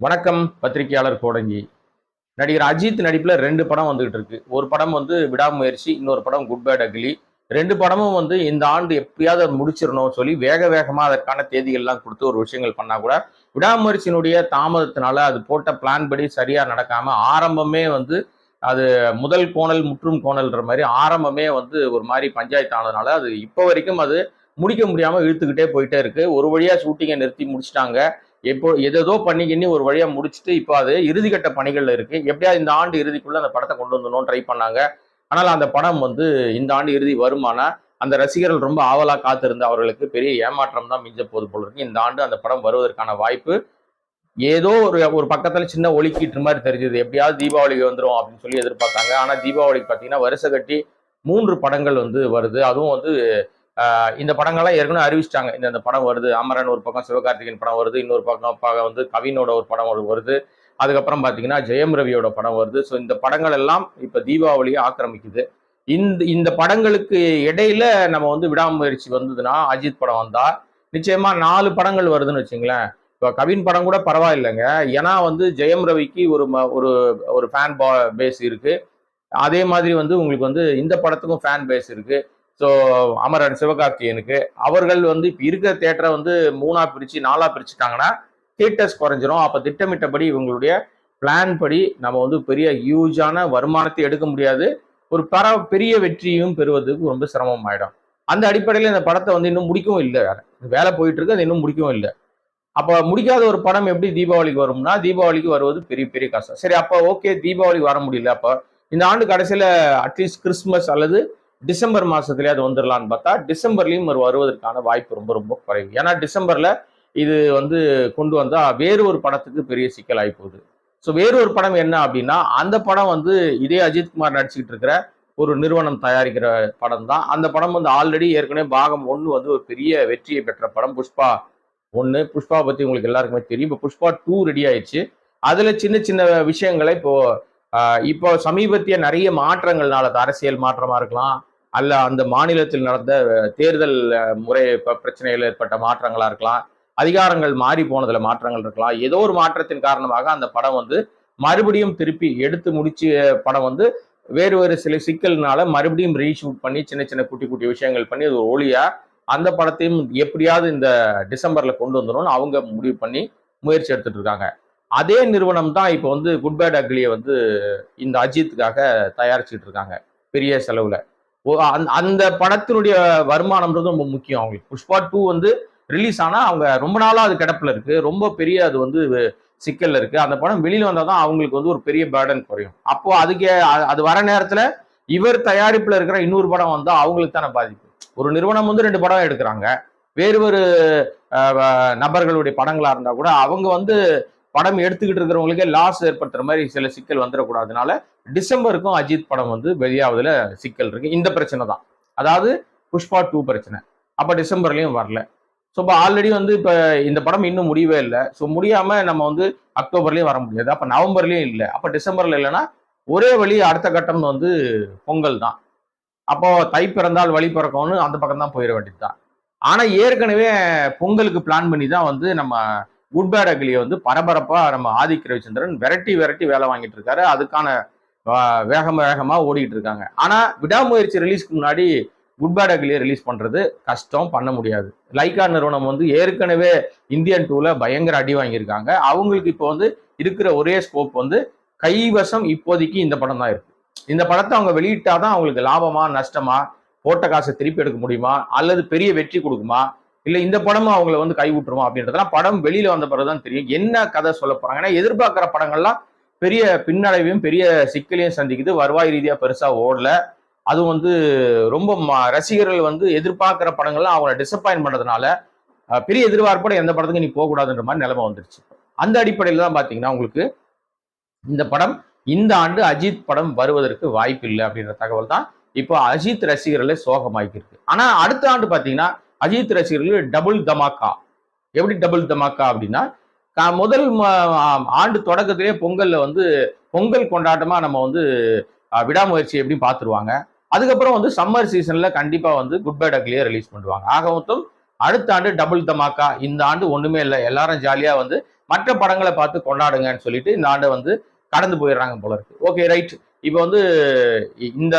வணக்கம் பத்திரிகையாளர் கோடங்கி. நடிகர் அஜித் நடிப்பில் ரெண்டு படம் வந்துகிட்டு இருக்கு. ஒரு படம் வந்து விடாமுயற்சி இன்னொரு படம் குட் பேட் அக்லி ரெண்டு படமும் வந்து இந்த ஆண்டு எப்படியாவது அதை முடிச்சிடணும் சொல்லி வேக வேகமாக அதற்கான தேதிகள்லாம் கொடுத்து ஒரு விஷயங்கள் பண்ணால் கூட விடாமுயற்சியினுடைய தாமதத்தினால அது போட்ட பிளான் படி சரியாக நடக்காமல் ஆரம்பமே வந்து அது முதல் கோணல் முற்றும் கோணல்ன்ற மாதிரி ஆரம்பமே வந்து ஒரு மாதிரி பஞ்சாயத்து ஆனதுனால அது இப்போ வரைக்கும் அது முடிக்க முடியாமல் இழுத்துக்கிட்டே போயிட்டே இருக்கு. ஒரு வழியாக ஷூட்டிங்கை நிறுத்தி முடிச்சிட்டாங்க. எப்போ எதேதோ பண்ணி கிண்ணி ஒரு வழியாக முடிச்சுட்டு இப்போ அது இறுதிக்கட்ட பணிகளில் இருக்குது எப்படியாவது இந்த ஆண்டு இறுதிக்குள்ளே அந்த படத்தை கொண்டு வந்துடணும் ட்ரை பண்ணாங்க. ஆனால் அந்த படம் வந்து இந்த ஆண்டு இறுதி வருமானா அந்த ரசிகர்கள் ரொம்ப ஆவலாக காத்திருந்த அவர்களுக்கு பெரிய ஏமாற்றம் தான் மிஞ்ச போது போல இருக்கு. இந்த ஆண்டு அந்த படம் வருவதற்கான வாய்ப்பு ஏதோ ஒரு ஒரு பக்கத்தில் சின்ன ஒலிக்கீட்டு மாதிரி தெரிஞ்சது. எப்படியாவது தீபாவளிக்கு வந்துடும் அப்படின்னு சொல்லி எதிர்பார்த்தாங்க. ஆனால் தீபாவளிக்கு பார்த்தீங்கன்னா வருஷ கட்டி மூன்று படங்கள் வந்து வருது. அதுவும் வந்து இந்த படங்கள்லாம் ஏற்கனவே அறிவிச்சிட்டாங்க. இந்த இந்த படம் வருது. அமரன் ஒரு பக்கம் சிவகார்த்திகேயன் படம் வருது. இன்னொரு பக்கம் வந்து கவினோட ஒரு படம் ஒரு வருது. அதுக்கப்புறம் பார்த்தீங்கன்னா ஜெயம் ரவியோட படம் வருது. ஸோ இந்த படங்கள் எல்லாம் இப்போ தீபாவளியை ஆக்கிரமிக்குது. இந்த இந்த படங்களுக்கு இடையில நம்ம வந்து விடாமுயற்சி வந்ததுன்னா அஜித் படம் வந்தா நிச்சயமா நாலு படங்கள் வருதுன்னு வச்சுங்களேன். இப்போ கவின் படம் கூட பரவாயில்லைங்க. ஏன்னா வந்து ஜெயம் ரவிக்கு ஒரு ம- ஒரு ஒரு ஃபேன் பா பேஸ் இருக்கு. அதே மாதிரி வந்து உங்களுக்கு வந்து இந்த படத்துக்கும் ஃபேன் பேஸ் இருக்குது ஸோ அமரன் சிவகார்த்திகேயனுக்கு அவர்கள் வந்து இப்போ இருக்கிற தேட்டரை வந்து மூணாக பிரித்து நாலாக பிரிச்சுட்டாங்கன்னா தியேட்டர்ஸ் குறைஞ்சிரும். அப்போ திட்டமிட்டபடி இவங்களுடைய பிளான் படி நம்ம வந்து பெரிய ஹியூஜான வருமானத்தை எடுக்க முடியாது. ஒரு பர பெரிய வெற்றியும் பெறுவதற்கு ரொம்ப சிரமம் ஆயிடும். அந்த அடிப்படையில் இந்த படத்தை வந்து இன்னும் முடிக்கவும் இல்லை. வேற வேலை போயிட்டு இருக்கு அது இன்னும் முடிக்கவும் இல்லை. அப்போ முடிக்காத ஒரு படம் எப்படி தீபாவளிக்கு வரும்னா தீபாவளிக்கு வருவது பெரிய பெரிய கஷ்டம் சரி அப்போ ஓகே தீபாவளிக்கு வர முடியல. அப்போ இந்த ஆண்டு கடைசியில் அட்லீஸ்ட் கிறிஸ்மஸ் அல்லது டிசம்பர் மாசத்துலயே அது வந்துடலான்னு பார்த்தா டிசம்பர்லயும் ஒரு வருவதற்கான வாய்ப்பு ரொம்ப ரொம்ப குறைவு. ஏன்னா டிசம்பர்ல இது வந்து கொண்டு வந்தா வேறு ஒரு படத்துக்கு பெரிய சிக்கல் ஆகி போகுது. ஸோ வேறு ஒரு படம் என்ன அப்படின்னா அந்த படம் வந்து இதே அஜித்குமார் நடிச்சுக்கிட்டு இருக்கிற ஒரு நிறுவனம் தயாரிக்கிற படம் தான். அந்த படம் வந்து ஆல்ரெடி ஏற்கனவே பாகம் ஒன்று வந்து ஒரு பெரிய வெற்றியை பெற்ற படம் புஷ்பா ஒன்று புஷ்பா பற்றி உங்களுக்கு எல்லாருக்குமே தெரியும். இப்போ புஷ்பா டூ ரெடி ஆயிடுச்சு. அதில் சின்ன சின்ன விஷயங்களை இப்போ இப்போ சமீபத்திய நிறைய மாற்றங்கள்னால அது அரசியல் மாற்றமாக இருக்கலாம் அல்ல அந்த மாநிலத்தில் நடந்த தேர்தல் முறை பிரச்சனையில் பிரச்சனைகள் ஏற்பட்ட மாற்றங்களாக இருக்கலாம். அதிகாரங்கள் மாறி போனதில் மாற்றங்கள் இருக்கலாம். ஏதோ ஒரு மாற்றத்தின் காரணமாக அந்த படம் வந்து மறுபடியும் திருப்பி எடுத்து முடிச்சு படம் வந்து வேறு வேறு சில சிக்கல்னால மறுபடியும் ரீஷூட் பண்ணி சின்ன சின்ன குட்டி குட்டி விஷயங்கள் பண்ணி அது ஒரு ஒளியா அந்த படத்தையும் எப்படியாவது இந்த டிசம்பர்ல கொண்டு வந்துடும் அவங்க முடிவு பண்ணி முயற்சி எடுத்துட்டு இருக்காங்க. அதே நிறுவனம் தான் இப்போ வந்து குட் பேட் அக்லியை வந்து இந்த அஜித்துக்காக தயாரிச்சுட்டு இருக்காங்க. பெரிய செலவுல. அந்த- அந்த படத்தினுடைய வருமானம்ன்றது ரொம்ப முக்கியம் அவங்களுக்கு. புஷ்பா டூ வந்து ரிலீஸ் ஆனால் அவங்க ரொம்ப நாளாக அது கிடப்பில் இருக்குது ரொம்ப பெரிய அது வந்து சிக்கலில் இருக்குது அந்த படம் வெளியில் வந்தால் தான் அவங்களுக்கு வந்து ஒரு பெரிய பேர்டன் குறையும். அப்போது அதுக்கே அது வர நேரத்தில் இவர் தயாரிப்பில் இருக்கிற இன்னொரு படம் வந்தால் அவங்களுக்கு தானே பாதிப்பு. ஒரு நிறுவனம் வந்து ரெண்டு படம் எடுக்கிறாங்க. வேறு ஒரு வ- நபர்களுடைய படங்களாக இருந்தால் கூட அவங்க வந்து படம் எடுத்துக்கிட்டு இருக்கிறவங்களுக்கே லாஸ் ஏற்படுத்துற மாதிரி சில சிக்கல் வந்துடக்கூடாதுனால டிசம்பருக்கும் அஜித் படம் வந்து வெளியாவதுல சிக்கல் இருக்கு. இந்த பிரச்சனை தான். அதாவது புஷ்பா டூ பிரச்சனை. அப்போ டிசம்பர்லையும் வரல. ஸோ இப்போ ஆல்ரெடி வந்து இப்போ இந்த படம் இன்னும் முடியவே இல்லை. ஸோ முடியாமல் நம்ம வந்து அக்டோபர்லேயும் வர முடியாது. அப்போ நவம்பர்லேயும் இல்லை. அப்போ டிசம்பரில் இல்லைன்னா ஒரே வழி அடுத்த கட்டம் வந்து பொங்கல் தான். அப்போ தை பிறந்தால் வழி பிறக்கும்னு அந்த பக்கம் தான் போயிட வேண்டியது தான். ஆனால் ஏற்கனவே பொங்கலுக்கு பிளான் பண்ணி தான் வந்து நம்ம குட் பேட் அக்லியை வந்து பரபரப்பா நம்ம ஆதிக்க ரவிச்சந்திரன் விரட்டி விரட்டி வேலை வாங்கிட்டு இருக்காரு. அதுக்கான வேகம் வேகமாக வேகமா ஓடிட்டு இருக்காங்க. ஆனால் விடாமுயற்சி ரிலீஸ்க்கு முன்னாடி குட் பேட் அக்லியை ரிலீஸ் பண்ணுறது கஷ்டம் பண்ண முடியாது. லைகா நிறுவனம் வந்து ஏற்கனவே இந்தியன் டூவில் பயங்கர அடி வாங்கியிருக்காங்க. அவங்களுக்கு இப்போ வந்து இருக்கிற ஒரே ஸ்கோப் வந்து கைவசம் இப்போதைக்கு இந்த படம் தான் இருக்கு. இந்த படத்தை அவங்க வெளியிட்டாதான் அவங்களுக்கு லாபமா நஷ்டமா போட்ட காசை திருப்பி எடுக்க முடியுமா அல்லது பெரிய வெற்றி கொடுக்குமா இல்லை இந்த படமும் அவங்கள வந்து கை விட்டுருமா அப்படின்றதெல்லாம் படம் வெளியில வந்த பிறகுதான் தெரியும். என்ன கதை சொல்ல போறாங்க? ஏன்னா எதிர்பார்க்குற படங்கள்லாம் பெரிய பின்னடைவையும் பெரிய சிக்கலையும் சந்திக்குது. வருவாய் ரீதியாக பெருசாக ஓடல. அதுவும் வந்து ரொம்ப ரசிகர்கள் வந்து எதிர்பார்க்குற படங்கள்லாம் அவங்கள டிசப்பாயின் பண்ணுறதுனால பெரிய எதிர்பார்ப்போட எந்த படத்துக்கும் நீ போகக்கூடாதுன்ற மாதிரி நிலைமை வந்துருச்சு. அந்த அடிப்படையில் தான் பார்த்தீங்கன்னா உங்களுக்கு இந்த படம் இந்த ஆண்டு அஜித் படம் வருவதற்கு வாய்ப்பு இல்லை அப்படின்ற தகவல் தான் இப்போ அஜித் ரசிகர்களே சோகமாக்கியிருக்கு. ஆனால் அடுத்த ஆண்டு பார்த்தீங்கன்னா அஜித் ரசிகர்கள் டபுள் தமாக்கா எப்படி டபுள் தமாக்கா அப்படின்னா கா- முதல் ஆண்டு தொடக்கத்திலே பொங்கல்ல வந்து பொங்கல் கொண்டாட்டமா நம்ம வந்து விடாமுயற்சி எப்படியும் பார்த்துருவாங்க. அதுக்கப்புறம் வந்து சம்மர் சீசன்ல கண்டிப்பா வந்து குட் பை டக்லியே ரிலீஸ் பண்ணுவாங்க. ஆக மொத்தம் அடுத்த ஆண்டு டபுள் தமாக்கா இந்த ஆண்டு ஒண்ணுமே இல்லை. எல்லாரும் ஜாலியா வந்து மற்ற படங்களை பார்த்து கொண்டாடுங்கன்னு சொல்லிட்டு இந்த ஆண்டை வந்து கடந்து போயிடுறாங்க போல இருக்கு. ஓகே ரைட் இப்போ வந்து இ- இந்த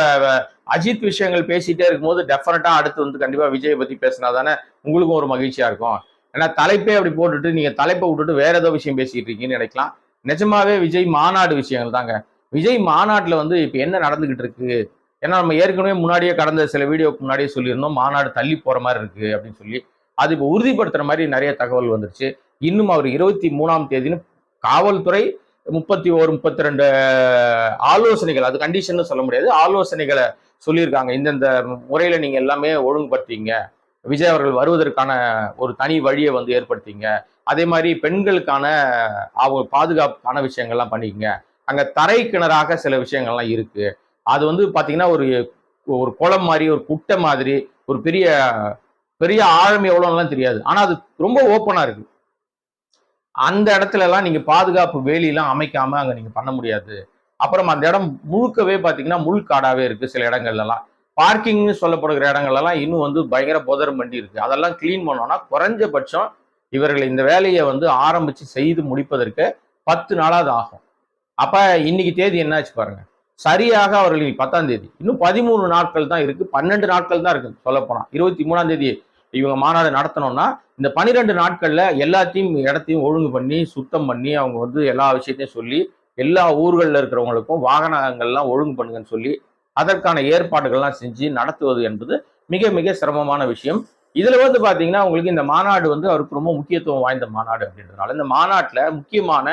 அஜித் விஷயங்கள் பேசிட்டே இருக்கும்போது டெஃபினட்டா அடுத்து வந்து கண்டிப்பா விஜயை பத்தி பேசினா தானே உங்களுக்கும் ஒரு மகிழ்ச்சியா இருக்கும். ஏன்னா தலைப்பே அப்படி போட்டுட்டு நீங்க தலைப்பை விட்டுட்டு வேற ஏதோ விஷயம் பேசிட்டு இருக்கீங்கன்னு நினைக்கலாம். நிஜமாவே விஜய் மாநாடு விஷயங்கள் தாங்க. விஜய் மாநாட்டுல வந்து இப்ப என்ன நடந்துகிட்டு இருக்கு? ஏன்னா நம்ம ஏற்கனவே முன்னாடியே கடந்த சில வீடியோக்கு முன்னாடியே சொல்லியிருந்தோம் மாநாடு தள்ளி போற மாதிரி இருக்கு அப்படின்னு சொல்லி. அது இப்போ உறுதிப்படுத்துற மாதிரி நிறைய தகவல் வந்துருச்சு. இன்னும் அவர் இருபத்தி மூணாம் தேதின்னு காவல்துறை முப்பத்தி ஒரு முப்பத்தி ரெண்டு ஆலோசனைகள் அது கண்டிஷன் சொல்ல முடியாது. ஆலோசனைகளை சொல்லியிருக்காங்க. இந்தந்த முறையில் நீங்கள் எல்லாமே ஒழுங்குபடுத்திங்க விஜய் அவர்கள் வருவதற்கான ஒரு தனி வழியை வந்து ஏற்படுத்திங்க அதே மாதிரி பெண்களுக்கான அவங்க பாதுகாப்புக்கான விஷயங்கள்லாம் பண்ணிக்கங்க. அங்கே தரை கிணறாக சில விஷயங்கள்லாம் இருக்குது அது வந்து பார்த்தீங்கன்னா ஒரு ஒரு குளம் மாதிரி ஒரு குட்டை மாதிரி ஒரு பெரிய பெரிய ஆழம் எவ்வளோலாம் தெரியாது. ஆனால் அது ரொம்ப ஓப்பனாக இருக்குது அந்த இடத்துலலாம் நீங்கள் பாதுகாப்பு வேலியெல்லாம் அமைக்காமல் அங்கே நீங்கள் பண்ண முடியாது. அப்புறம் அந்த இடம் முழுக்கவே பாத்தீங்கன்னா முள்காடாவே இருக்குது சில இடங்கள்லலாம். பார்க்கிங்னு சொல்லப்படுகிற இடங்கள்லலாம் இன்னும் வந்து பயங்கர புதர் வண்டி இருக்குது அதெல்லாம் க்ளீன் பண்ணோன்னா குறைஞ்சபட்சம் இவர்கள் இந்த வேலையை வந்து ஆரம்பித்து செய்து முடிப்பதற்கு பத்து நாளாவது ஆகும். அப்போ இன்னைக்கு தேதி என்னாச்சு பாருங்கள் சரியாக அவர்கள் பத்தாம் தேதி. இன்னும் பதிமூணு நாட்கள் தான் இருக்குது பன்னெண்டு நாட்கள் தான் இருக்குது சொல்லப்போனால் இருபத்தி மூணாம் தேதி இவங்க மாநாடு நடத்தணும்னா இந்த பன்னிரெண்டு நாட்களில் எல்லாத்தையும் இடத்தையும் ஒழுங்கு பண்ணி சுத்தம் பண்ணி அவங்க வந்து எல்லா விஷயத்தையும் சொல்லி எல்லா ஊர்களில் இருக்கிறவங்களுக்கும் வாகனங்கள்லாம் ஒழுங்கு பண்ணுங்கன்னு சொல்லி அதற்கான ஏற்பாடுகள்லாம் செஞ்சு நடத்துவது என்பது மிக மிக சிரமமான விஷயம். இதில் வந்து பார்த்தீங்கன்னா உங்களுக்கு இந்த மாநாடு வந்து அவருக்கு ரொம்ப முக்கியத்துவம் வாய்ந்த மாநாடு அப்படின்றதுனால இந்த மாநாட்டில் முக்கியமான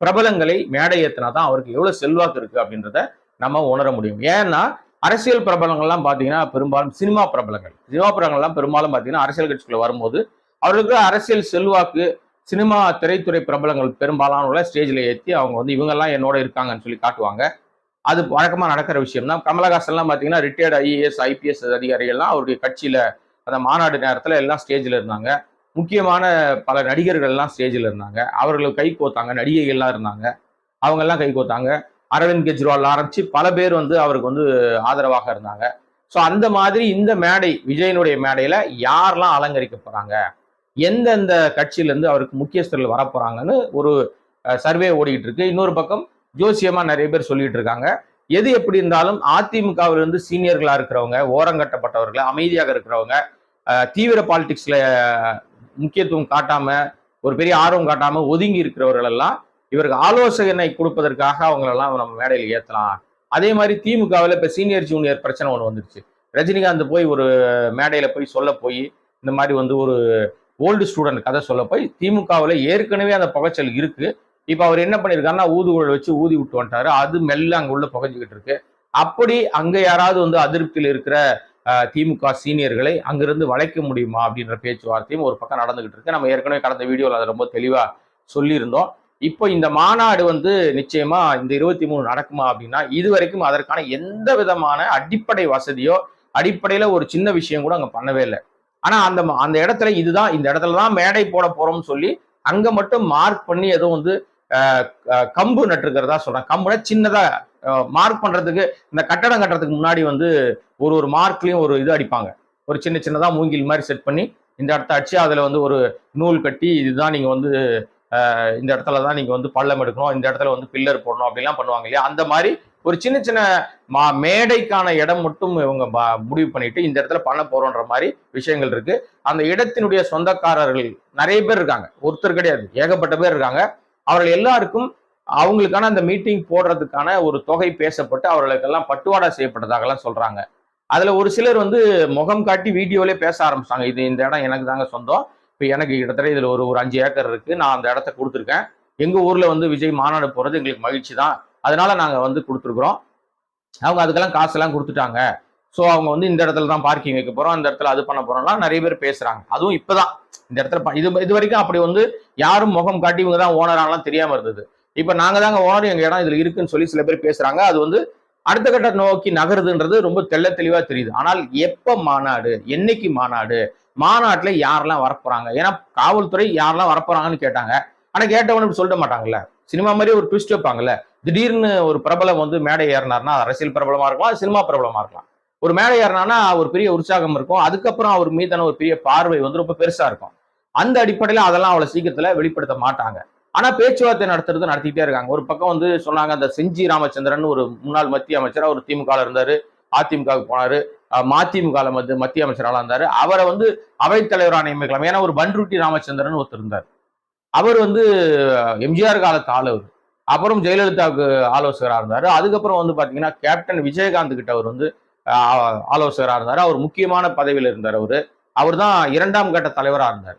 பிரபலங்களை மேடை ஏத்தினா தான் அவருக்கு எவ்வளோ செல்வாக்கு இருக்குது அப்படின்றத நம்ம உணர முடியும். ஏன்னா அரசியல் பிரபலங்கள்லாம் பார்த்தீங்கன்னா பெரும்பாலும் சினிமா பிரபலங்கள். சினிமா பிரபலங்கள்லாம் பெரும்பாலும் பார்த்தீங்கன்னா அரசியல் கட்சிக்குள்ள வரும்போது அவர்களுக்கு அரசியல் செல்வாக்கு சினிமா திரைத்துறை பிரபலங்கள் பெரும்பாலானவங்கள ஸ்டேஜில் ஏற்றி அவங்க வந்து இவங்கெல்லாம் என்னோட இருக்காங்கன்னு சொல்லி காட்டுவாங்க. அது வழக்கமாக நடக்கிற விஷயம் தான். கமலஹாசன்லாம் பார்த்தீங்கன்னா ரிட்டையர்டு ஐஏஎஸ் ஐபிஎஸ் அதிகாரிகள்லாம் அவருடைய கட்சியில் அந்த மாநாடு நேரத்தில் எல்லாம் ஸ்டேஜில் இருந்தாங்க. முக்கியமான பல நடிகர்கள்லாம் ஸ்டேஜில் இருந்தாங்க. அவர்கள் கை கோத்தாங்க நடிகைகள்லாம் இருந்தாங்க. அவங்கெல்லாம் கை கோத்தாங்க. அரவிந்த் கெஜ்ரிவால் ஆரம்பித்து பல பேர் வந்து அவருக்கு வந்து ஆதரவாக இருந்தாங்க. ஸோ அந்த மாதிரி இந்த மேடை விஜயனுடைய மேடையில் யாரெல்லாம் அலங்கரிக்க போகிறாங்க எந்தெந்த கட்சியிலேருந்து அவருக்கு முக்கியஸ்தர்கள் வரப்போகிறாங்கன்னு ஒரு சர்வே ஓடிக்கிட்டு இருக்கு இன்னொரு பக்கம் ஜோசியமாக நிறைய பேர் சொல்லிட்டு இருக்காங்க எது எப்படி இருந்தாலும் அதிமுகவிலிருந்து சீனியர்களாக இருக்கிறவங்க ஓரங்கட்டப்பட்டவர்கள் அமைதியாக இருக்கிறவங்க தீவிர பாலிடிக்ஸில் முக்கியத்துவம் காட்டாமல் ஒரு பெரிய ஆர்வம் காட்டாமல் ஒதுங்கி இருக்கிறவர்கள் எல்லாம் இவருக்கு ஆலோசனை கொடுப்பதற்காக அவங்களெல்லாம் நம்ம மேடையில் ஏற்றலாம் அதே மாதிரி திமுகவில் இப்போ சீனியர் ஜூனியர் பிரச்சனை ஒன்று வந்துருச்சு. ரஜினிகாந்த் போய் ஒரு மேடையில் போய் சொல்ல போய் இந்த மாதிரி வந்து ஒரு ஓல்டு ஸ்டூடெண்ட் கதை சொல்ல போய் திமுகவில் ஏற்கனவே அந்த புகைச்சல் இருக்கு. இப்போ அவர் என்ன பண்ணியிருக்காருன்னா ஊதுகுழல் வச்சு ஊதி விட்டு வந்துட்டாரு. அது மெல்ல அங்கே உள்ள புகைஞ்சிக்கிட்டு இருக்கு. அப்படி அங்கே யாராவது வந்து அதிருப்தியில் இருக்கிற திமுக சீனியர்களை அங்கிருந்து வளைக்க முடியுமா அப்படின்ற பேச்சுவார்த்தையும் ஒரு பக்கம் நடந்துகிட்டு இருக்கு. நம்ம ஏற்கனவே கடந்த வீடியோவில் அதை ரொம்ப தெளிவாக சொல்லியிருந்தோம். இப்போ இந்த மாநாடு வந்து நிச்சயமா இந்த இருபத்தி மூணு நடக்குமா அப்படின்னா இது வரைக்கும் அதற்கான எந்த விதமான அடிப்படை வசதியோ அடிப்படையில ஒரு சின்ன விஷயம் கூட அங்க பண்ணவே இல்லை. ஆனா அந்த ம- அந்த இடத்துல இதுதான் இந்த இடத்துல தான் மேடை போட போறோம்னு சொல்லி அங்க மட்டும் மார்க் பண்ணி எதுவும் வந்து கம்பு நட்டுருக்கிறதா சொல்றேன் கம்புல சின்னதா மார்க் பண்றதுக்கு இந்த கட்டடம் கட்டுறதுக்கு முன்னாடி வந்து ஒரு ஒரு மார்க்லயும் ஒரு இது அடிப்பாங்க. ஒரு சின்ன சின்னதா மூங்கில் மாதிரி செட் பண்ணி இந்த இடத்த அடிச்சு அதுல வந்து ஒரு நூல் கட்டி இதுதான் நீங்க வந்து இந்த இடத்துல தான் நீங்க வந்து பள்ளம் எடுக்கணும் இந்த இடத்துல வந்து பில்லர் போடணும் அப்படிலாம் பண்ணுவாங்க இல்லையா? அந்த மாதிரி ஒரு சின்ன சின்ன மா மேடைக்கான இடம் மட்டும் இவங்க முடிவு பண்ணிட்டு இந்த இடத்துல பண்ண போறோன்ற மாதிரி விஷயங்கள் இருக்கு. அந்த இடத்தினுடைய சொந்தக்காரர்கள் நிறைய பேர் இருக்காங்க. ஒருத்தர் கிடையாது. ஏகப்பட்ட பேர் இருக்காங்க. அவர்கள் எல்லாருக்கும் அவங்களுக்கான அந்த மீட்டிங் போடுறதுக்கான ஒரு தொகை பேசப்பட்டு அவர்களுக்கெல்லாம் பட்டுவாடா செய்யப்பட்டதாகலாம் சொல்றாங்க. அதுல ஒரு சிலர் வந்து முகம் காட்டி வீடியோலே பேச ஆரம்பிச்சாங்க இது இந்த இடம் எனக்கு தாங்க சொந்தம். இப்போ எனக்கு கிட்டத்தட்ட இதுல ஒரு ஒரு அஞ்சு ஏக்கர் இருக்கு. நான் அந்த இடத்த கொடுத்துருக்கேன். எங்க ஊர்ல வந்து விஜய் மாநாடு போறது எங்களுக்கு மகிழ்ச்சி தான். அதனால நாங்கள் வந்து கொடுத்துருக்குறோம். அவங்க அதுக்கெல்லாம் காசெல்லாம் கொடுத்துட்டாங்க. ஸோ அவங்க வந்து இந்த இடத்துல தான் பார்க்கிங் வைக்க போகிறோம் இந்த இடத்துல அது பண்ண போகிறோம்லாம் நிறைய பேர் பேசுகிறாங்க அதுவும் இப்போ தான் இந்த இடத்துல இது இது வரைக்கும் அப்படி வந்து யாரும் முகம் காட்டி இவங்க தான் ஓனராலாம் தெரியாமல் இருந்தது. இப்போ நாங்கள் தாங்க ஓனர் எங்கள் இடம் இதில் இருக்குன்னு சொல்லி சில பேர் பேசுகிறாங்க அது வந்து அடுத்த கட்ட நோக்கி நகருதுன்றது ரொம்ப தெள்ள தெளிவாக தெரியுது. ஆனால் எப்போ மாநாடு என்னைக்கு மாநாடு மாநாட்டில் யாரெல்லாம் வரப்போகிறாங்க ஏன்னா காவல்துறை யாரெல்லாம் வரப்போகிறாங்கன்னு கேட்டாங்க. ஆனால் கேட்டவனு இப்படி சொல்லிட மாட்டாங்கல்ல. சினிமா மாதிரி ஒரு ட்விஸ்ட் வைப்பாங்கல்ல. திடீர்னு ஒரு பிரபலம் வந்து மேடை ஏறினார்னா அரசியல் பிரபலமா இருக்கலாம் சினிமா பிரபலமா இருக்கலாம். ஒரு மேடை ஏறினானா ஒரு பெரிய உற்சாகம் இருக்கும். அதுக்கப்புறம் அவர் மீதான ஒரு பெரிய பார்வை வந்து ரொம்ப பெருசா இருக்கும். அந்த அடிப்படையில் அதெல்லாம் அவ்வளவு சீக்கிரத்துல வெளிப்படுத்த மாட்டாங்க. ஆனா பேச்சுவார்த்தை நடத்துறது நடத்திக்கிட்டே இருக்காங்க. ஒரு பக்கம் வந்து சொன்னாங்க அந்த செஞ்சி ராமச்சந்திரன் ஒரு முன்னாள் மத்திய அமைச்சர் அவர் திமுக இருந்தார் இருந்தாரு அதிமுகவுக்கு போனாரு. மதிமுகவில் மதிமுக வந்து மத்திய அமைச்சராக இருந்தாரு. அவரை வந்து அவைத்தலைவராக நியமிக்கலாம் ஏன்னா ஒரு பன்ருட்டி ராமச்சந்திரன் ஒருத்தர் இருந்தார். அவர் வந்து எம்ஜிஆர் காலத்து ஆள் அவர். அப்புறம் ஜெயலலிதாவுக்கு ஆலோசகராக இருந்தார். அதுக்கப்புறம் வந்து பார்த்தீங்கன்னா கேப்டன் விஜயகாந்த் கிட்ட அவர் வந்து ஆலோசகராக இருந்தார். அவர் முக்கியமான பதவியில் இருந்தார் அவர். அவர் தான் இரண்டாம் கட்ட தலைவராக இருந்தார்.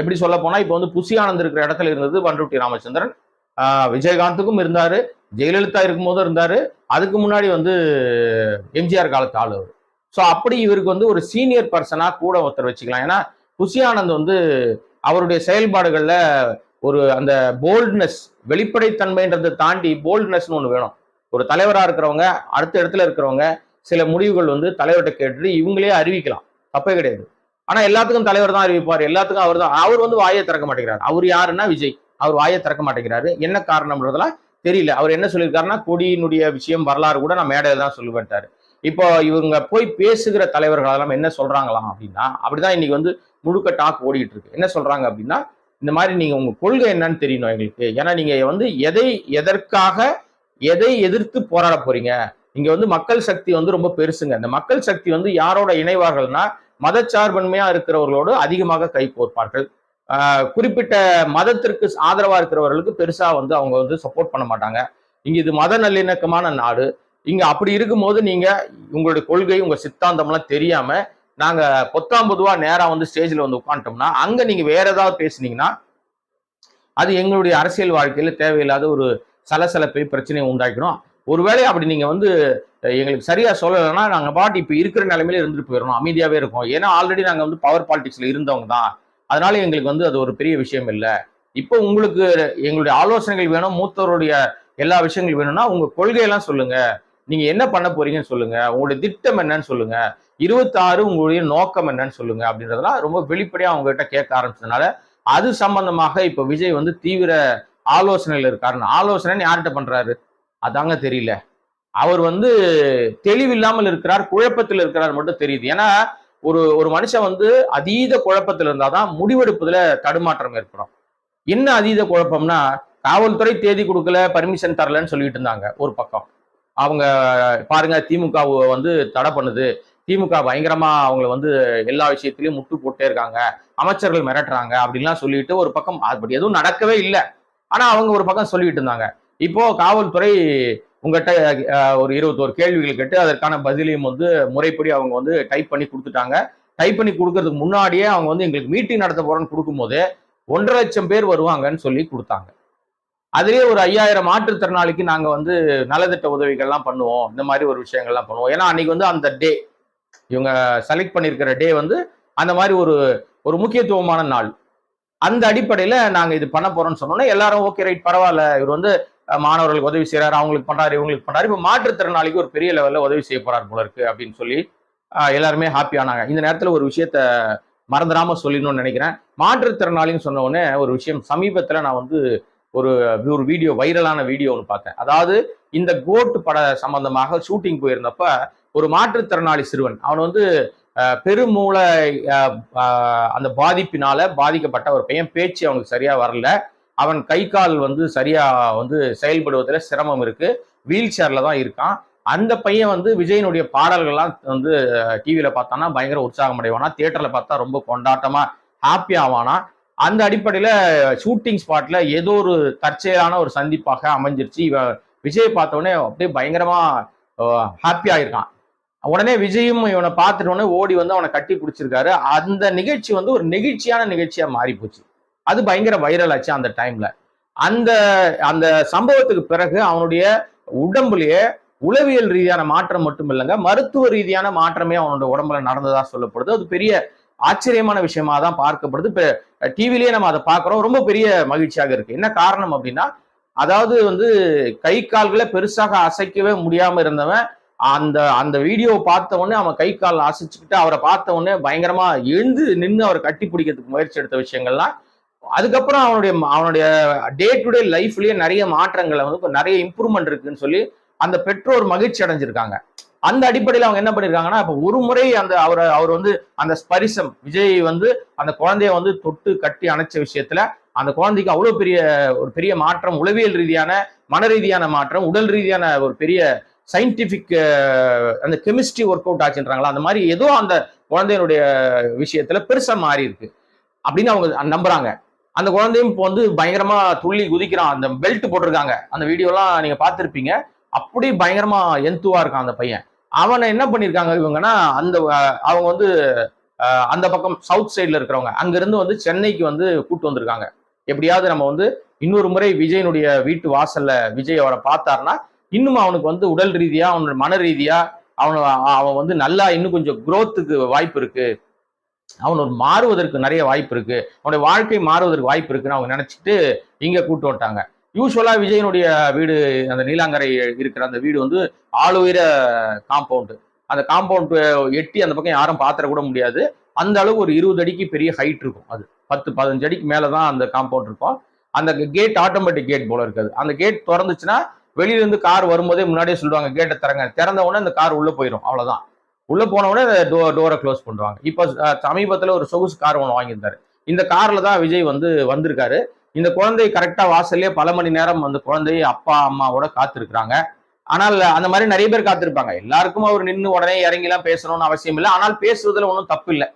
எப்படி சொல்ல போனால் இப்போ வந்து புசி ஆனந்த் இருக்கிற இடத்துல இருந்தது பண்ருட்டி ராமச்சந்திரன். விஜயகாந்துக்கும் இருந்தார். ஜெயலலிதா இருக்கும்போதும் இருந்தார். அதுக்கு முன்னாடி வந்து எம்ஜிஆர் காலத்து ஆள் அவர். ஸோ அப்படி இவருக்கு வந்து ஒரு சீனியர் பர்சனாக கூட ஒருத்தர் வச்சுக்கலாம். ஏன்னா புசி ஆனந்த் வந்து அவருடைய செயல்பாடுகளில் ஒரு அந்த போல்ட்னஸ் வெளிப்படைத்தன்மைன்றதை தாண்டி போல்ட்னஸ்னு ஒன்று வேணும். ஒரு தலைவராக இருக்கிறவங்க அடுத்த இடத்துல இருக்கிறவங்க சில முடிவுகள் வந்து தலைவர்கிட்ட கேட்டுட்டு இவங்களே அறிவிக்கலாம். தப்பே கிடையாது. ஆனால் எல்லாத்துக்கும் தலைவர் தான் அறிவிப்பார். எல்லாத்துக்கும் அவர் தான். அவர் வந்து வாயை திறக்க மாட்டேங்கிறார். அவர் யாருன்னா விஜய். அவர் வாயை திறக்க மாட்டேங்கிறாரு. என்ன காரணம்ன்றதெல்லாம் தெரியல. அவர் என்ன சொல்லியிருக்காருன்னா கொடியினுடைய விஷயம் வரலாறு கூட நான் மேடையில் தான் சொல்லுவேன்ட்டாரு. இப்போ இவங்க போய் பேசுகிற தலைவர்கள் எல்லாம் என்ன சொல்றாங்களாம் அப்படின்னா அப்படிதான் இன்னைக்கு வந்து முழுக்க டாக் ஓடிட்டு இருக்கு. என்ன சொல்றாங்க அப்படின்னா இந்த மாதிரி நீங்க உங்க கொள்கை என்னன்னு தெரியணும் எங்களுக்கு. ஏன்னா நீங்க வந்து எதை எதற்காக எதை எதிர்த்து போராட போறீங்க? இங்க வந்து மக்கள் சக்தி வந்து ரொம்ப பெருசுங்க. இந்த மக்கள் சக்தி வந்து யாரோட இணைவார்கள்னா மதச்சார்பன்மையா இருக்கிறவர்களோடு அதிகமாக கை கோர்ப்பார்கள். குறிப்பிட்ட மதத்திற்கு ஆதரவா இருக்கிறவர்களுக்கு பெருசா வந்து அவங்க வந்து சப்போர்ட் பண்ண மாட்டாங்க. இங்க இது மத நல்லிணக்கமான நாடு. இங்க அப்படி இருக்கும்போது நீங்க உங்களுடைய கொள்கை உங்க சித்தாந்தம்லாம் தெரியாம நாங்க பொத்தாம் பொதுவா நேரா வந்து ஸ்டேஜ்ல வந்து உட்காந்துட்டோம்னா அங்க நீங்க வேற ஏதாவது பேசுனீங்கன்னா அது எங்களுடைய அரசியல் வாழ்க்கையில தேவையில்லாத ஒரு சலசலப்பை பிரச்சனையை உண்டாக்கிடும். ஒருவேளை அப்படி நீங்க வந்து எங்களுக்கு சரியா சொல்லலைன்னா நாங்க பாட்டு இப்ப இருக்கிற நிலைமையில இருந்துட்டு போயிடணும். அமைதியாவே இருக்கும். ஏன்னா ஆல்ரெடி நாங்க வந்து பவர் பாலிடிக்ஸ்ல இருந்தவங்க தான். அதனால எங்களுக்கு வந்து அது ஒரு பெரிய விஷயம் இல்லை. இப்போ உங்களுக்கு எங்களுடைய ஆலோசனைகள் வேணும் மூத்தவருடைய எல்லா விஷயங்கள் வேணும்னா உங்க கொள்கையெல்லாம் சொல்லுங்க. நீங்க என்ன பண்ண போறீங்கன்னு சொல்லுங்க. உங்களுடைய திட்டம் என்னன்னு சொல்லுங்க. இருபத்தாறு உங்களுடைய நோக்கம் என்னன்னு சொல்லுங்க அப்படின்றதெல்லாம் ரொம்ப வெளிப்படையா அவங்ககிட்ட கேட்க ஆரம்பிச்சதுனால அது சம்பந்தமாக இப்ப விஜய் வந்து தீவிர ஆலோசனையில் இருக்காருன்னு ஆலோசனைன்னு யார்கிட்ட பண்றாரு? அதாங்க தெரியல. அவர் வந்து தெளிவில்லாமல் இருக்கிறார் குழப்பத்தில் இருக்கிறார் மட்டும் தெரியுது. ஏன்னா ஒரு ஒரு மனுஷன் வந்து அதீத குழப்பத்தில் இருந்தாதான் முடிவெடுப்பதுல தடுமாற்றம் ஏற்படும். என்ன அதீத குழப்பம்னா காவல்துறை தேதி கொடுக்கல பர்மிஷன் தரலன்னு சொல்லிட்டு இருந்தாங்க ஒரு பக்கம். அவங்க பாருங்க திமுக வந்து தடை பண்ணுது. திமுக பயங்கரமா அவங்கள வந்து எல்லா விஷயத்திலயும் முட்டு போட்டே இருக்காங்க. அமைச்சர்கள் மிரட்டுறாங்க அப்படின்லாம் சொல்லிட்டு ஒரு பக்கம் அப்படி எதுவும் நடக்கவே இல்லை. ஆனா அவங்க ஒரு பக்கம் சொல்லிட்டு இருந்தாங்க. இப்போ காவல்துறை உங்ககிட்ட ஒரு இருபத்தோரு கேள்விகள் கேட்டு அதற்கான பதிலையும் வந்து முறைப்படி அவங்க வந்து டைப் பண்ணி கொடுத்துட்டாங்க. டைப் பண்ணி கொடுக்கறதுக்கு முன்னாடியே அவங்க வந்து எங்களுக்கு மீட்டிங் நடத்த போறோன்னு கொடுக்கும்போது ஒன்றரை லட்சம் பேர் வருவாங்கன்னு சொல்லி கொடுத்தாங்க. அதுலேயே ஒரு ஐயாயிரம் மாற்றுத்திறனாளிக்கு நாங்கள் வந்து நலத்திட்ட உதவிகள்லாம் பண்ணுவோம். இந்த மாதிரி ஒரு விஷயங்கள்லாம் பண்ணுவோம். ஏன்னா அன்னைக்கு வந்து அந்த டே இவங்க செலக்ட் பண்ணியிருக்கிற டே வந்து அந்த மாதிரி ஒரு ஒரு முக்கியத்துவமான நாள். அந்த அடிப்படையில் நாங்கள் இது பண்ண போகிறோம்னு சொன்னோன்னே எல்லாரும் ஓகே ரைட் பரவாயில்ல. இவர் வந்து மாணவர்களுக்கு உதவி செய்கிறார் அவங்களுக்கு பண்ணுறாரு இவங்களுக்கு பண்ணுறாரு இப்போ மாற்றுத்திறனாளிக்கு ஒரு பெரிய லெவலில் உதவி செய்ய போகிறார் போல இருக்கு அப்படின்னு சொல்லி எல்லாருமே ஹாப்பி ஆனாங்க. இந்த நேரத்தில் ஒரு விஷயத்த மறந்துடாமல் சொல்லிடணும்னு நினைக்கிறேன். மாற்றுத்திறனாளின்னு சொன்ன உடனே ஒரு விஷயம் சமீபத்தில் நான் வந்து ஒரு ஒரு வீடியோ வைரலான வீடியோ ஒன்று பார்த்தேன். அதாவது இந்த கோட் பட சம்பந்தமாக ஷூட்டிங் போயிருந்தப்ப ஒரு மாற்றுத்திறனாளி சிறுவன் அவன் வந்து பெருமூளை அந்த பாதிப்பினால பாதிக்கப்பட்ட ஒரு பையன் பேச்சு அவனுக்கு சரியா வரல. அவன் கை கால் வந்து சரியா வந்து செயல்படுவதில் சிரமம் இருக்கு. வீல் சேர்ல தான் இருக்கான். அந்த பையன் வந்து விஜயனுடைய பாடல்கள்லாம் வந்து டிவியில பார்த்தானா பயங்கர உற்சாகம் அடைவானா தியேட்டர்ல பார்த்தா ரொம்ப கொண்டாட்டமா ஹாப்பி ஆவானா அந்த அடிப்படையில ஷூட்டிங் ஸ்பாட்ல ஏதோ ஒரு தற்செயலான ஒரு சந்திப்பாக அமைஞ்சிருச்சு. இவன் விஜய் பார்த்தோடனே அப்படியே பயங்கரமா ஹாப்பி ஆயிருக்கான். உடனே விஜயும் இவனை பார்த்துட்டோன்னே ஓடி வந்து அவனை கட்டி பிடிச்சிருக்காரு. அந்த நிகழ்ச்சி வந்து ஒரு நெகிழ்ச்சியான நிகழ்ச்சியா மாறி போச்சு. அது பயங்கர வைரல் ஆச்சு அந்த டைம்ல அந்த அந்த சம்பவத்துக்கு பிறகு அவனுடைய உடம்புலயே உளவியல் ரீதியான மாற்றம் மட்டும் இல்லைங்க மருத்துவ ரீதியான மாற்றமே அவனோட உடம்புல நடந்ததா சொல்லப்படுது. அது பெரிய ஆச்சரியமான விஷயமா தான் பார்க்கப்படுது. இப்ப டிவிலேயே நம்ம அதை பார்க்குறோம். ரொம்ப பெரிய மகிழ்ச்சியாக இருக்கு. என்ன காரணம் அப்படின்னா அதாவது வந்து கை கால்களை பெருசாக அசைக்கவே முடியாம இருந்தவன் அந்த அந்த வீடியோவை பார்த்த உடனே அவன் கை கால் அசைச்சுக்கிட்டு அவரை பார்த்த உடனே பயங்கரமா எழுந்து நின்று அவரை கட்டி பிடிக்கிறதுக்கு முயற்சி எடுத்த விஷயங்கள்லாம் அதுக்கப்புறம் அவனுடைய அவனுடைய டே டு டே லைஃப்லயே நிறைய மாற்றங்களை வந்து நிறைய இம்ப்ரூவ்மெண்ட் இருக்குன்னு சொல்லி அந்த பெற்றோர் மகிழ்ச்சி அடைஞ்சிருக்காங்க. அந்த அடிப்படையில் அவங்க என்ன பண்ணிருக்காங்கன்னா இப்ப ஒரு முறை அந்த அவரை அவர் வந்து அந்த ஸ்பரிசம் விஜய் வந்து அந்த குழந்தைய வந்து தொட்டு கட்டி அணைச்ச விஷயத்துல அந்த குழந்தைக்கு அவ்வளவு பெரிய ஒரு பெரிய மாற்றம் உளவியல் ரீதியான மன ரீதியான மாற்றம் உடல் ரீதியான ஒரு பெரிய சயின்டிபிக் அந்த கெமிஸ்ட்ரி ஒர்க் அவுட் ஆச்சுன்றாங்களா? அந்த மாதிரி ஏதோ அந்த குழந்தையினுடைய விஷயத்துல பெருசா மாறி இருக்கு. அப்படின்னு அவங்க நம்புறாங்க. அந்த குழந்தையும் இப்போ வந்து பயங்கரமா துள்ளி குதிக்கிறான். அந்த பெல்ட் போட்டிருக்காங்க. அந்த வீடியோலாம் நீங்க பார்த்துருப்பீங்க. அப்படி பயங்கரமா எந்துவா இருக்கான் அந்த பையன். அவனை என்ன பண்ணியிருக்காங்க இவங்கன்னா அந்த அவங்க வந்து அந்த பக்கம் சவுத் சைடில் இருக்கிறவங்க அங்கேருந்து வந்து சென்னைக்கு வந்து கூட்டு வந்திருக்காங்க. எப்படியாவது நம்ம வந்து இன்னொரு முறை விஜயனுடைய வீட்டு வாசல்ல விஜய் அவரை பார்த்தாருன்னா இன்னும் அவனுக்கு வந்து உடல் ரீதியா அவனோட மன ரீதியா அவன் அவன் வந்து நல்லா இன்னும் கொஞ்சம் குரோத்துக்கு வாய்ப்பு இருக்கு. அவன் ஒரு மாறுவதற்கு நிறைய வாய்ப்பு இருக்கு. அவனுடைய வாழ்க்கை மாறுவதற்கு வாய்ப்பு இருக்குன்னு அவங்க நினைச்சிட்டு இங்க கூட்டு வந்துட்டாங்க. யூஸ்வலாக விஜயனுடைய வீடு அந்த நீலாங்கரை இருக்கிற அந்த வீடு வந்து ஆளுயர காம்பவுண்டு அந்த காம்பவுண்டு எட்டி அந்த பக்கம் யாரும் பாத்திர கூட முடியாது. அந்த அளவு ஒரு இருபது அடிக்கு பெரிய ஹைட் இருக்கும் அது. பத்து பதினஞ்சு அடிக்கு மேலே தான் அந்த காம்பவுண்ட் இருக்கும். அந்த கேட் ஆட்டோமேட்டிக் கேட் போல இருக்காது. அந்த கேட் திறந்துச்சுன்னா வெளியில இருந்து கார் வரும்போதே முன்னாடியே சொல்லுவாங்க கேட்டை திறங்க. திறந்த உடனே அந்த கார் உள்ளே போயிடும் அவ்வளோதான் உள்ளே போன உடனே டோ டோரை க்ளோஸ் பண்ணுவாங்க. இப்போ சமீபத்தில் ஒரு சொகுசு கார் ஒன்று வாங்கியிருந்தாரு. இந்த காரில் தான் விஜய் வந்து வந்திருக்காரு. இந்த குழந்தை கரெக்டாக வாசல்லே பல மணி நேரம் அந்த குழந்தை அப்பா அம்மாவோட காத்திருக்கிறாங்க. ஆனால் அந்த மாதிரி நிறைய பேர் காத்திருப்பாங்க. எல்லாருக்கும் அவர் நின்று உடனே இறங்கிலாம் பேசணும்னு அவசியம் இல்லை. ஆனால் பேசுறதுல ஒன்றும் தப்பு இல்லை.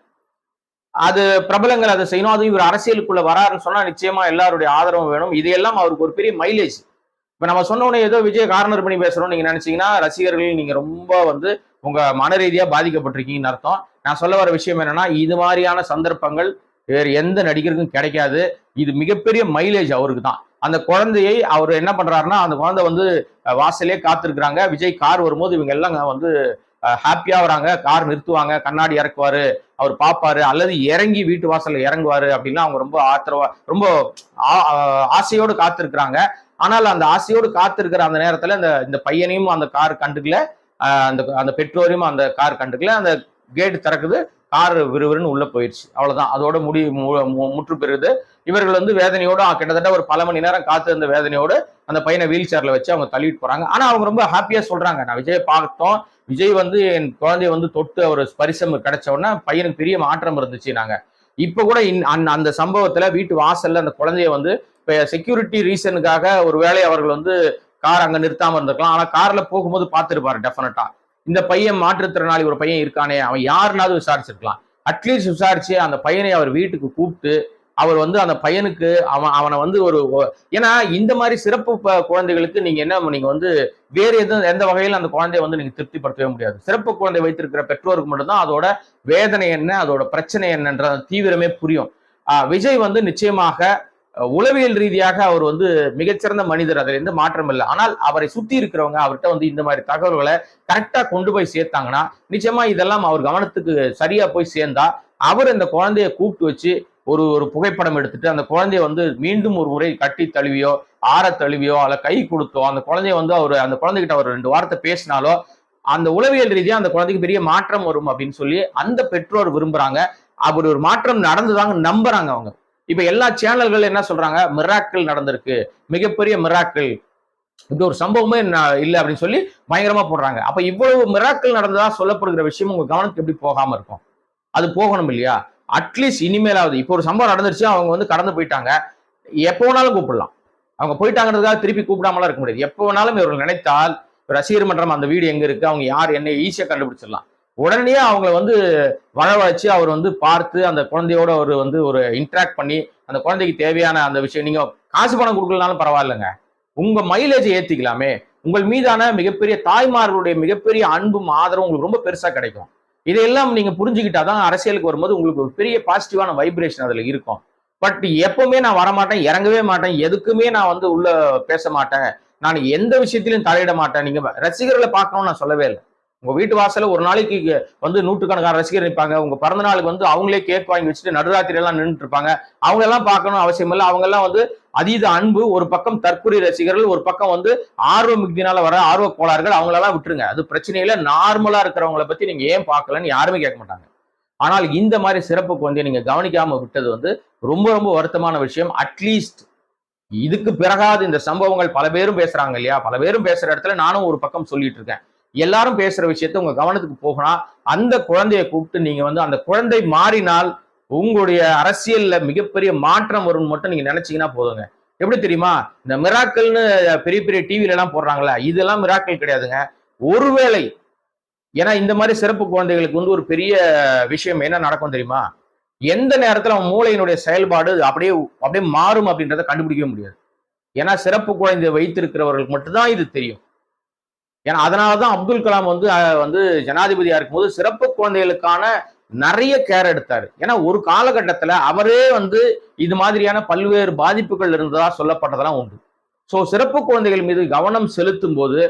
அது பிரபலங்கள் அதை செய்யணும். அதுவும் இவர் அரசியலுக்குள்ள வராருன்னு சொன்னா நிச்சயமா எல்லாருடைய ஆதரவும் வேணும். இதையெல்லாம் அவருக்கு ஒரு பெரிய மைலேஜ் இப்ப நம்ம சொன்னோடனே ஏதோ விஜய் கார்னர் பண்ணி பேசுறோம் நீங்க நினைச்சீங்கன்னா ரசிகர்கள் நீங்க ரொம்ப வந்து உங்க மன ரீதியா பாதிக்கப்பட்டிருக்கீங்கன்னு அர்த்தம். நான் சொல்ல வர விஷயம் என்னன்னா இது மாதிரியான சந்தர்ப்பங்கள் வேறு எந்த நடிகருக்கும் கிடைக்காது. இது மிகப்பெரிய மைலேஜ் அவருக்கு தான் அந்த குழந்தையை அவர் என்ன பண்றாருன்னா அந்த குழந்தை வந்து வாசலே காத்திருக்கிறாங்க. விஜய் கார் வரும்போது இவங்க எல்லாம் வந்து ஹாப்பியா வராங்க. கார் நிறுத்துவாங்க. கண்ணாடி இறக்குவாரு. அவர் பார்ப்பாரு அல்லது இறங்கி வீட்டு வாசல்ல இறங்குவாரு அப்படின்னா அவங்க ரொம்ப ஆத்திரவா ரொம்ப ஆ- ஆசையோடு காத்திருக்கிறாங்க. ஆனால் அந்த ஆசையோடு காத்திருக்கிற அந்த நேரத்துல இந்த இந்த பையனையும் அந்த கார் கண்டுக்கல. அந்த அந்த பெற்றோரையும் அந்த கார் கண்டுக்கல. அந்த கேட் திறக்குது. கார் விறுவிறுன்னு உள்ள போயிடுச்சு. அவ்வளவுதான். அதோட முடி மு- மு- முற்று பெறுது. இவர்கள் வந்து வேதனையோடு கிட்டத்தட்ட ஒரு பல மணி நேரம் காத்து இருந்த வேதனையோடு அந்த பையனை வீல் சேர்ல வச்சு அவங்க தள்ளிட்டு போறாங்க. ஆனா அவங்க ரொம்ப ஹாப்பியா சொல்றாங்க. நான் விஜய் பார்த்தோம். விஜய் வந்து என் குழந்தைய வந்து தொட்டு அவர் ஸ்பரிசம் கிடைச்ச உடனே பையனுக்கு பெரிய மாற்றம் இருந்துச்சு நாங்க. இப்ப கூட இன்- அந்த- அந்த சம்பவத்துல வீட்டு வாசல்ல அந்த குழந்தைய வந்து இப்ப செக்யூரிட்டி ரீசனுக்காக ஒரு வேளை அவர்கள் வந்து கார் அங்க நிறுத்தாம இருந்திருக்கலாம். ஆனா கார்ல போகும்போது பார்த்திருப்பாரு டெஃபினட்டா இந்த பையன் மாற்றுத்திறனாளி ஒரு பையன் இருக்கானே அவன் யாருனாவது விசாரிச்சிருக்கலாம். அட்லீஸ்ட் விசாரிச்சு அந்த பையனை அவர் வீட்டுக்கு கூப்பிட்டு அவர் வந்து அந்த பையனுக்கு அவன் அவனை வந்து ஒரு ஏன்னா இந்த மாதிரி சிறப்பு குழந்தைகளுக்கு நீங்க என்ன நீங்க வந்து வேறு எதுவும் எந்த வகையில் அந்த குழந்தைய வந்து நீங்க திருப்திப்படுத்தவே முடியாது. சிறப்பு குழந்தை வைத்திருக்கிற பெற்றோருக்கு மட்டும்தான் அதோட வேதனை என்ன அதோட பிரச்சனை என்னன்ற தீவிரமே புரியும். விஜய் வந்து நிச்சயமாக உளவியல் ரீதியாக அவர் வந்து மிகச்சிறந்த மனிதர். அதில் இருந்து மாற்றம் இல்லை. ஆனால் அவரை சுத்தி இருக்கிறவங்க அவர்கிட்ட வந்து இந்த மாதிரி தகவல்களை கரெக்டா கொண்டு போய் சேர்த்தாங்கன்னா நிச்சயமா இதெல்லாம் அவர் கவனத்துக்கு சரியா போய் சேர்ந்தா அவர் இந்த குழந்தைய கூப்பிட்டு வச்சு ஒரு ஒரு புகைப்படம் எடுத்துட்டு அந்த குழந்தைய வந்து மீண்டும் ஒரு முறை கட்டி தழுவியோ ஆற தழுவியோ அல்ல கை கொடுத்தோ அந்த குழந்தைய வந்து அவர் அந்த குழந்தைகிட்ட அவர் ரெண்டு வார்த்தை பேசினாலோ அந்த உளவியல் ரீதியா அந்த குழந்தைக்கு பெரிய மாற்றம் வரும் அப்படின்னு சொல்லி அந்த பெற்றோர் விரும்புறாங்க. அப்படி ஒரு மாற்றம் நடந்துதாங்க நம்புறாங்க அவங்க. இப்ப எல்லா சேனல்கள் என்ன சொல்றாங்க? மிராக்கள் நடந்திருக்கு. மிகப்பெரிய மிராக்கள். இப்படி ஒரு சம்பவமே இல்லை அப்படின்னு சொல்லி பயங்கரமா போடுறாங்க. அப்ப இவ்வளவு மிராக்கள் நடந்ததா சொல்லப்படுகிற விஷயம் உங்க கவனத்துக்கு எப்படி போகாம இருக்கும்? அது போகணும் இல்லையா? அட்லீஸ்ட் இனிமேலாவது. இப்போ ஒரு சம்பவம் நடந்துருச்சு அவங்க வந்து கடந்து போயிட்டாங்க. எப்போ வேணாலும் கூப்பிடலாம். அவங்க போயிட்டாங்கிறதுக்காக திருப்பி கூப்பிடாமலாம் இருக்க முடியாது. எப்போ வேணாலும் இவர்கள் நினைத்தால் ரசிகர் மன்றம் அந்த வீடு எங்க இருக்கு? அவங்க யார்? என்ன ஈஸியா கண்டுபிடிச்சிடலாம். உடனே அவங்கள வந்து வரவழைச்சு அவர் வந்து பார்த்து அந்த குழந்தையோட அவர் வந்து ஒரு இன்ட்ராக்ட் பண்ணி அந்த குழந்தைக்கு தேவையான அந்த விஷயம் நீங்க காசு பணம் கொடுக்கலனாலும் பரவாயில்லைங்க. உங்க மைலேஜை ஏத்திக்கலாமே. உங்கள் மீதான மிகப்பெரிய தாய்மார்களுடைய மிகப்பெரிய அன்பும் ஆதரவும் உங்களுக்கு ரொம்ப பெருசா கிடைக்கும். இதையெல்லாம் நீங்க புரிஞ்சுக்கிட்டாதான் அரசியலுக்கு வரும்போது உங்களுக்கு ஒரு பெரிய பாசிட்டிவான வைப்ரேஷன் அதுல இருக்கும். பட் எப்பவுமே நான் வரமாட்டேன் இறங்கவே மாட்டேன் எதுக்குமே நான் வந்து உள்ள பேச மாட்டேன். நான் எந்த விஷயத்திலும் தலையிட மாட்டேன். நீங்க ரசிகர்களை பார்க்கணும்னு நான் சொல்லவே இல்லை. உங்க வீட்டு வாசல ஒரு நாளைக்கு வந்து நூற்றுக்கணக்கான ரசிகர் நிற்பாங்க உங்க பிறந்த நாளுக்கு வந்து அவங்களே கேக் வாங்கி வச்சுட்டு நடுராத்திரி எல்லாம் நின்றுட்டு இருப்பாங்க. அவங்க எல்லாம் பார்க்கணும் அவசியம் இல்லை. அவங்க எல்லாம் வந்து அதீத அன்பு ஒரு பக்கம் தற்கொலை ரசிகர்கள் ஒரு பக்கம் வந்து ஆர்வ மிகுதினால வர ஆர்வ கோளாறுகள் அவங்களெல்லாம் விட்டுருங்க. அது பிரச்சனையில நார்மலா இருக்கிறவங்கள பத்தி நீங்க ஏன் பார்க்கலன்னு யாருமே கேட்க மாட்டாங்க. ஆனால் இந்த மாதிரி சிறப்புக்கு வந்து நீங்க கவனிக்காம விட்டது வந்து ரொம்ப ரொம்ப வருத்தமான விஷயம். அட்லீஸ்ட் இதுக்கு பிறகாது இந்த சம்பவங்கள் பல பேரும் பேசுறாங்க இல்லையா? பல பேரும் பேசுற இடத்துல நானும் ஒரு பக்கம் சொல்லிட்டு இருக்கேன். எல்லாரும் பேசுற விஷயத்த உங்க கவனத்துக்கு போகணும். அந்த குழந்தையை கூப்பிட்டு நீங்க வந்து அந்த குழந்தை மாறினால் உங்களுடைய அரசியல்ல மிகப்பெரிய மாற்றம் வரும்னு மட்டும் நீங்க நினைச்சீங்கன்னா போதுங்க. எப்படி தெரியுமா? இந்த மிராக்கல்னு பெரிய பெரிய டிவில எல்லாம் போடுறாங்களே இதெல்லாம் மிராக்கல் கிடையாதுங்க. ஒருவேளை ஏன்னா இந்த மாதிரி சிறப்பு குழந்தைகளுக்கு வந்து ஒரு பெரிய விஷயம் என்ன நடக்கும் தெரியுமா? எந்த நேரத்தில் அவன் மூளையினுடைய செயல்பாடு அப்படியே அப்படியே மாறும் அப்படின்றத கண்டுபிடிக்கவே முடியாது. ஏன்னா சிறப்பு குழந்தை வைத்திருக்கிறவர்களுக்கு மட்டும்தான் இது தெரியும். ஏன்னா அதனாலதான் அப்துல் கலாம் வந்து வந்து ஜனாதிபதியாக இருக்கும்போது சிறப்பு குழந்தைகளுக்கான நிறைய கேர் எடுத்தார். ஏன்னா ஒரு காலகட்டத்தில் அவரே வந்து இது மாதிரியான பல்வேறு பாதிப்புகள் இருந்ததா சொல்லப்பட்டதெல்லாம் உண்டு. ஸோ சிறப்பு குழந்தைகள் மீது கவனம் செலுத்தும் போது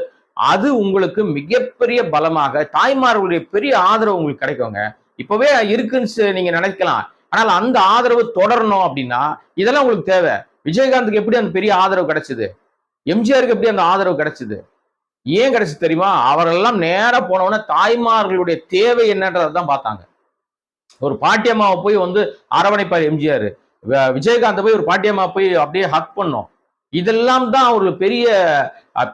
அது உங்களுக்கு மிகப்பெரிய பலமாக தாய்மார்களுடைய பெரிய ஆதரவு உங்களுக்கு கிடைக்குங்க. இப்போவே இருக்குன்னு நீங்கள் நினைக்கலாம். ஆனால் அந்த ஆதரவு தொடரணும் அப்படின்னா இதெல்லாம் உங்களுக்கு தேவை. விஜயகாந்துக்கு எப்படி அந்த பெரிய ஆதரவு கிடைச்சிது? எம்ஜிஆருக்கு எப்படி அந்த ஆதரவு கிடைச்சிது? ஏன் கிடைச்சி தெரியுமா? அவரெல்லாம் நேராக போனவொடனே தாய்மார்களுடைய தேவை என்னன்றதை தான் பார்த்தாங்க. ஒரு பாட்டியம்மாவை போய் வந்து அரவணைப்பார் எம்ஜிஆர். விஜயகாந்த் போய் ஒரு பாட்டியம்மா போய் அப்படியே ஹக் பண்ணோம். இதெல்லாம் தான் ஒரு பெரிய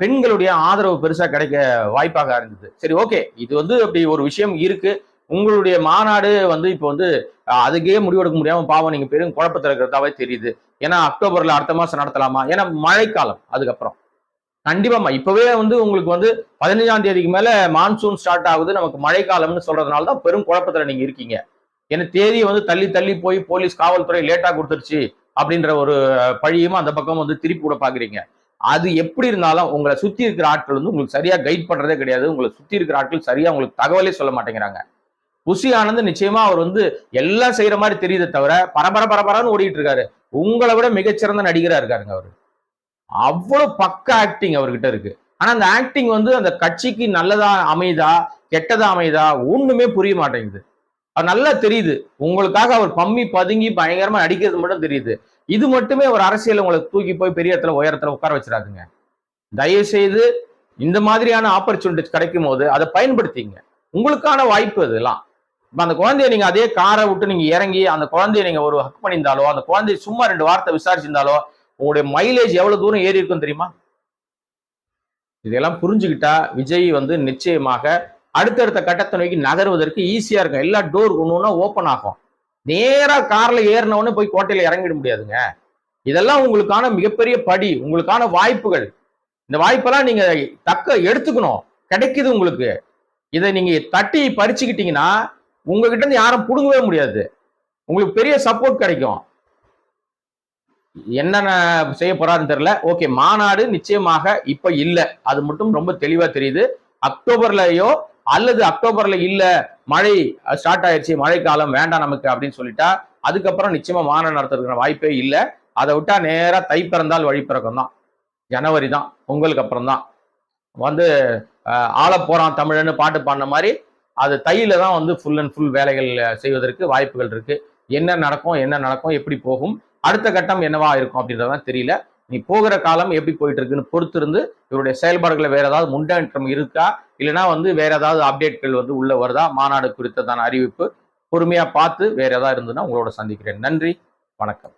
பெண்களுடைய ஆதரவு பெருசாக கிடைக்க வாய்ப்பாக இருந்தது. சரி ஓகே இது வந்து அப்படி ஒரு விஷயம் இருக்கு. உங்களுடைய மாநாடு வந்து இப்போ வந்து அதுக்கே முடிவெடுக்க முடியாமல் பாவம். நீங்கள் பெரும் குழப்பத்தில் இருக்கிறதாவே தெரியுது. ஏன்னா அக்டோபரில் அடுத்த மாதம் நடத்தலாமா? ஏன்னா மழைக்காலம். அதுக்கப்புறம். கண்டிப்பாமா இப்பவே வந்து உங்களுக்கு வந்து பதினஞ்சாம் தேதிக்கு மேல மான்சூன் ஸ்டார்ட் ஆகுது. நமக்கு மழைக்காலம்னு சொல்றதுனால தான் பெரும் குழப்பத்துல நீங்க இருக்கீங்க. ஏன்னா தேதியை வந்து தள்ளி தள்ளி போய் போலீஸ் காவல்துறை லேட்டா கொடுத்துருச்சு அப்படின்ற ஒரு பழியும் அந்த பக்கம் வந்து திருப்பி விட பாக்குறீங்க. அது எப்படி இருந்தாலும் உங்களை சுத்தி இருக்கிற ஆட்கள் வந்து உங்களுக்கு சரியா கைட் பண்றதே கிடையாது. உங்களை சுத்தி இருக்கிற ஆட்கள் சரியா உங்களுக்கு தகவலே சொல்ல மாட்டேங்கிறாங்க. புஷி ஆனந்த் நிச்சயமா அவர் வந்து எல்லாம் செய்யற மாதிரி தெரியுதே தவிர பரபர பரபரன்னு ஓடிட்டு இருக்காரு. உங்களை விட மிகச்சிறந்த நடிகரா இருக்காருங்க அவரு. அவ்வளவு பக்க ஆக்டிங் அவர்கிட்ட இருக்கு. ஆனா அந்த ஆக்டிங் வந்து அந்த கட்சிக்கு நல்லதா அமைதா கெட்டதா அமைதா ஒண்ணுமே புரிய மாட்டேங்குது. அது நல்லா தெரியுது. உங்களுக்காக அவர் பம்மி பதுங்கி பயங்கரமா நடிக்கிறது மட்டும் தெரியுது. இது மட்டுமே ஒரு அரசியல் உங்களை தூக்கி போய் பெரிய இடத்துல உயரத்துல உட்கார வச்சிடாதுங்க. தயவு செய்து இந்த மாதிரியான ஆப்பர்ச்சுனிட்டிஸ் கிடைக்கும் போது அதை பயன்படுத்திங்க. உங்களுக்கான வாய்ப்பு இதெல்லாம் இப்போ அந்த குழந்தைய நீங்க அதே காரை விட்டு நீங்க இறங்கி அந்த குழந்தைய நீங்க ஒரு ஹக் பண்ணியிருந்தாலோ அந்த குழந்தைய சும்மா ரெண்டு வார்த்தை விசாரிச்சிருந்தாலோ உங்களுடைய மைலேஜ் எவ்வளவு தூரம் ஏறி இருக்கும் தெரியுமா? இதெல்லாம் புரிஞ்சுக்கிட்டா விஜய் வந்து நிச்சயமாக அடுத்தடுத்த கட்டத்தை நோக்கி நகர்வதற்கு ஈஸியா இருக்கும். எல்லா டோர் ஒன்று ஓப்பன் ஆகும். நேரா கார்ல ஏறினவொடனே போய் கோட்டையில இறங்கிட முடியாதுங்க. இதெல்லாம் உங்களுக்கான மிகப்பெரிய படி உங்களுக்கான வாய்ப்புகள். இந்த வாய்ப்பெல்லாம் நீங்க தக்க எடுத்துக்கணும். கிடைக்குது உங்களுக்கு. இதை நீங்க தட்டி பறிச்சுக்கிட்டீங்கன்னா உங்ககிட்ட இருந்து யாரும் புடுங்கவே முடியாது. உங்களுக்கு பெரிய சப்போர்ட் கிடைக்கும். என்னென்ன செய்ய போறாருன்னு தெரியல. ஓகே மாநாடு நிச்சயமாக இப்ப இல்லை. அது மட்டும் ரொம்ப தெளிவா தெரியுது. அக்டோபர்லயோ அல்லது அக்டோபர்ல இல்ல மழை ஸ்டார்ட் ஆயிடுச்சு மழைக்காலம் வேண்டாம் நமக்கு அப்படின்னு சொல்லிட்டா அதுக்கப்புறம் நிச்சயமா மாநாடு நடத்துறதுக்கான வாய்ப்பே இல்லை. அதை விட்டா நேரா தை பிறந்தால் வழி பிறக்கம் தான். ஜனவரி தான் பொங்கலுக்கு அப்புறம் தான். வந்து ஆள போறான் தமிழன்னு பாட்டு பாடின மாதிரி அது தையில தான் வந்து ஃபுல் அண்ட் ஃபுல் வேலைகள் செய்வதற்கு வாய்ப்புகள் இருக்கு. என்ன நடக்கும் என்ன நடக்கும் எப்படி போகும் அடுத்த கட்டம் என்னவா இருக்கும் அப்படின்றதான் தெரியல. நீ போகிற காலம் எப்படி போயிட்டு இருக்குன்னு பொறுத்து இருந்து இவருடைய செயல்பாடுகளை வேற ஏதாவது முன்னேற்றம் இருக்கா? இல்லைன்னா வந்து வேற ஏதாவது அப்டேட்கள் வந்து உள்ள வருதா? மாநாடு குறித்ததான அறிவிப்பு பொறுமையா பார்த்து வேற ஏதாவது இருந்ததுன்னா உங்களோட சந்திக்கிறேன். நன்றி. வணக்கம்.